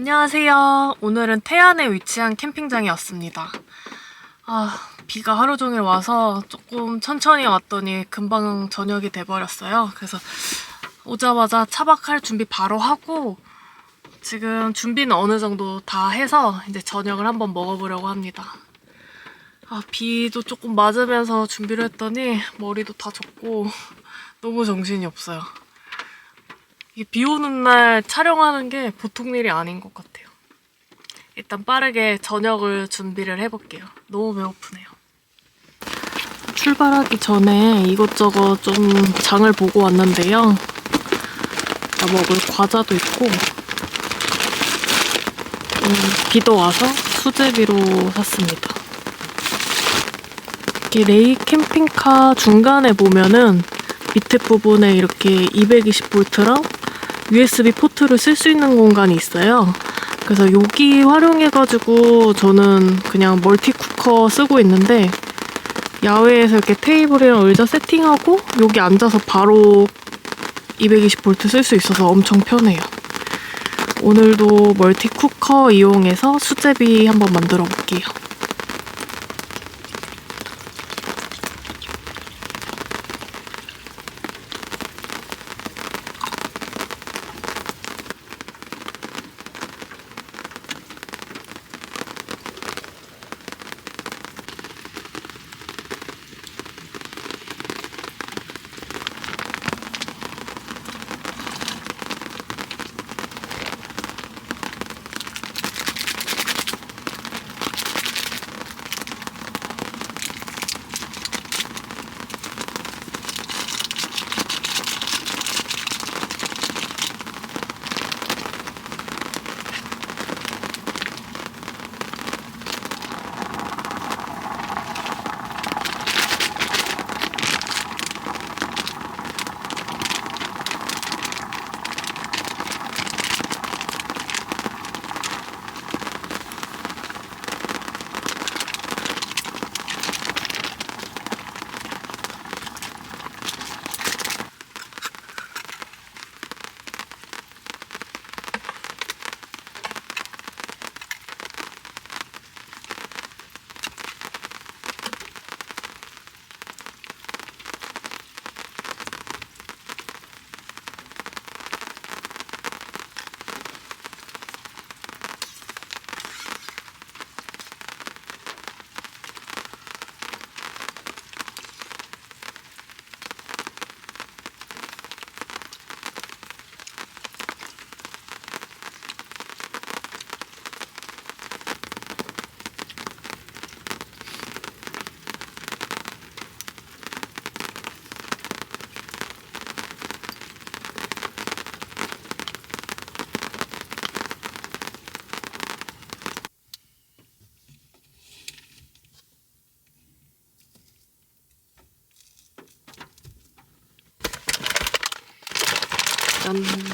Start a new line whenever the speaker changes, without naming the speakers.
안녕하세요. 오늘은 태안에 위치한 캠핑장에 왔습니다. 아, 비가 하루 종일 와서 조금 천천히 왔더니 금방 저녁이 돼버렸어요. 그래서 오자마자 차박할 준비 바로 하고 지금 준비는 어느 정도 다 해서 이제 저녁을 한번 먹어보려고 합니다. 아, 비도 조금 맞으면서 준비를 했더니 머리도 다 젖고 너무 정신이 없어요. 비 오는 날 촬영하는 게 보통 일이 아닌 것 같아요. 일단 빠르게 저녁을 준비를 해볼게요. 너무 배고프네요. 출발하기 전에 이것저것 좀 장을 보고 왔는데요. 나 먹을 과자도 있고, 음, 비도 와서 수제비로 샀습니다. 이렇게 레이 캠핑카 중간에 보면은 밑에 부분에 이렇게 220V랑 USB 포트를 쓸 수 있는 공간이 있어요. 그래서 여기 활용해가지고 저는 그냥 멀티 쿠커 쓰고 있는데 야외에서 이렇게 테이블이랑 의자 세팅하고 여기 앉아서 바로 220V 쓸 수 있어서 엄청 편해요. 오늘도 멀티 쿠커 이용해서 수제비 한번 만들어 볼게요. done.